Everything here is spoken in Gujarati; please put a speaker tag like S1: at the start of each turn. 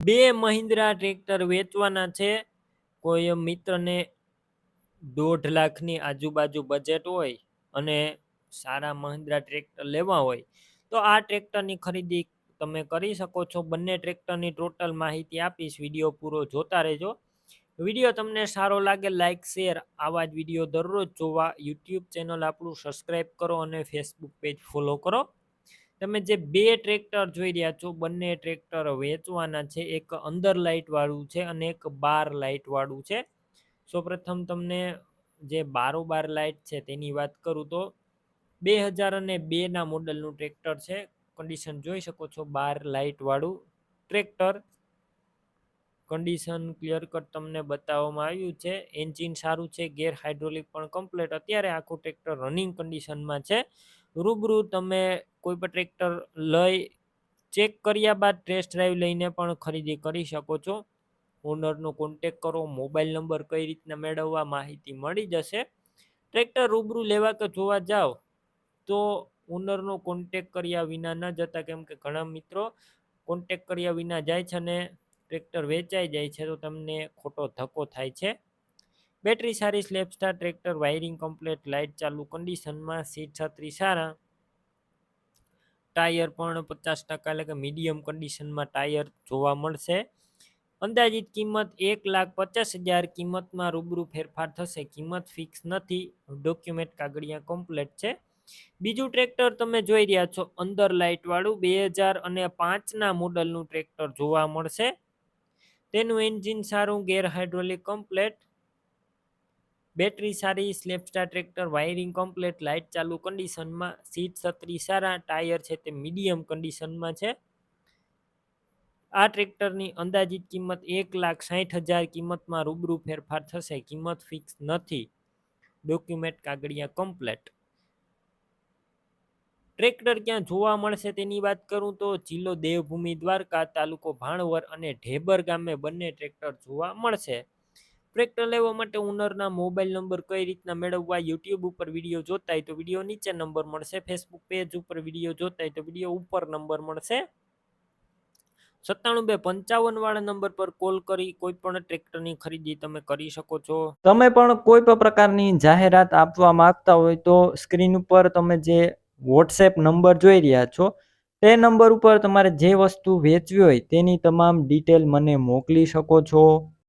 S1: બે મહિન્દ્રા ટ્રેક્ટર વેચવાના છે. કોઈ મિત્રને દોઢ લાખની આજુબાજુ બજેટ હોય અને સારા મહિન્દ્રા ટ્રેક્ટર લેવા હોય, તો આ ટ્રેક્ટરની ખરીદી તમે કરી શકો છો. બંને ટ્રેક્ટરની ટોટલ માહિતી આપીશ. વીડિયો પૂરો જોતા રહેજો. વીડિયો તમને સારો લાગે લાઇક શેર આવા જ વીડિયો દરરોજ જોવા. યુટ્યુબ ચેનલ આપણું સબસ્ક્રાઈબ કરો અને ફેસબુક પેજ ફોલો કરો. તમે જે બે ટ્રેક્ટર જોઈ રહ્યા છો, બંને ટ્રેક્ટર વેચવાના છે. એક અંદર લાઇટ વાળું છે અને એક બાર લાઇટ વાળું છે. સૌપ્રથમ તમને જે બારોબાર લાઇટ છે તેની વાત કરું તો બે હજાર અને બેના મોડલનું ટ્રેક્ટર છે. કન્ડિશન જોઈ શકો છો, બાર લાઇટ વાળું ટ્રેક્ટર. કન્ડિશન ક્લિયર કટ તમને બતાવવામાં આવ્યું છે. એન્જિન સારું છે, ગેર હાઇડ્રોલિક પણ કમ્પ્લીટ. અત્યારે આખું ટ્રેક્ટર રનિંગ કન્ડિશનમાં છે. રૂબરૂ તમે કોઈ પણ ટ્રેક્ટર લઈ ચેક કર્યા બાદ ટેસ્ટ ડ્રાઈવ લઈને પણ ખરીદી કરી શકો છો. ઓનરનો કોન્ટેક કરો મોબાઈલ નંબર કઈ રીતના મેળવવા માહિતી મળી જશે. ટ્રેક્ટર રૂબરૂ લેવા કે જોવા જાઓ તો ઓનરનો કોન્ટેક કર્યા વિના ન જતા. કેમ કે ઘણા મિત્રો કોન્ટેક કર્યા વિના જાય છે અને ટ્રેક્ટર વેચાઈ જાય છે તો તમને ખોટો ધક્કો થાય છે. બેટરી સારી સ્લેપસ્ટાર ટ્રેક્ટર, વાયરિંગ કમ્પ્લેટ, લાઇટ ચાલુ, કન્ડિશનમાં સીટ છત્રી સારા. ટાયર પણ પચાસ ટકા, એટલે કે મીડિયમ કન્ડિશનમાં ટાયર જોવા મળશે. અંદાજિત કિંમત એક લાખ પચાસ હજાર કિંમતમાં રૂબરૂ ફેરફાર થશે. કિંમત ફિક્સ નથી ડોક્યુમેન્ટ કાગળિયા કમ્પ્લેટ છે. બીજું ટ્રેક્ટર તમે જોઈ રહ્યા છો, અંદર લાઇટવાળું બે હજાર અને પાંચના મોડલનું ટ્રેક્ટર જોવા મળશે. તેનું એન્જિન સારું, ગેર હાઇડ્રોલિક કમ્પ્લેટ બેટરી સારી સ્લેપસ્ટાર ટ્રેક્ટર, વાયરિંગ કમ્પ્લેટ લાઇટ ચાલુ કન્ડિશનમાં સીટ છત્રી સારા, ટાયર છે તે મીડિયમ કન્ડિશનમાં છે. આ ટ્રેક્ટરની અંદાજિત કિંમત એક લાખ સાહીઠ હજાર કિંમતમાં રૂબરૂ ફેરફાર થશે. કિંમત ફિક્સ નથી. ડોક્યુમેન્ટ કાગળિયા કમ્પ્લેટ ટ્રેક્ટર ક્યાં જોવા મળશે તેની વાત કરું તો જિલ્લો દેવભૂમિ દ્વારકા તાલુકો ભાણવર અને ઢેબર ગામે બંને ટ્રેક્ટર જોવા મળશે. ટ્રેક્ટર લેવા માટે ઓનરના મોબાઈલ નંબર કઈ રીતના મેળવવા યુટ્યુબ ઉપર વીડિયો જોતા હોય તો વીડિયો નીચે નંબર મળશે ફેસબુક પેજ ઉપર વીડિયો જોતા હોય તો વીડિયો ઉપર નંબર મળશે. સત્તાણું બે પંચાવન વાળા નંબર પર કોલ કરી, કોઈ પણ ટ્રેક્ટરની ખરીદી તમે કરી શકો છો.
S2: તમે પણ કોઈ પણ પ્રકારની જાહેરાત આપવા માંગતા હોય તો સ્ક્રીન ઉપર તમે જે વોટ્સએપ નંબર જોઈ રહ્યા છો, તે નંબર ઉપર તમારે જે વસ્તુ વેચવી હોય તેની તમામ ડિટેલ મને મોકલી શકો છો.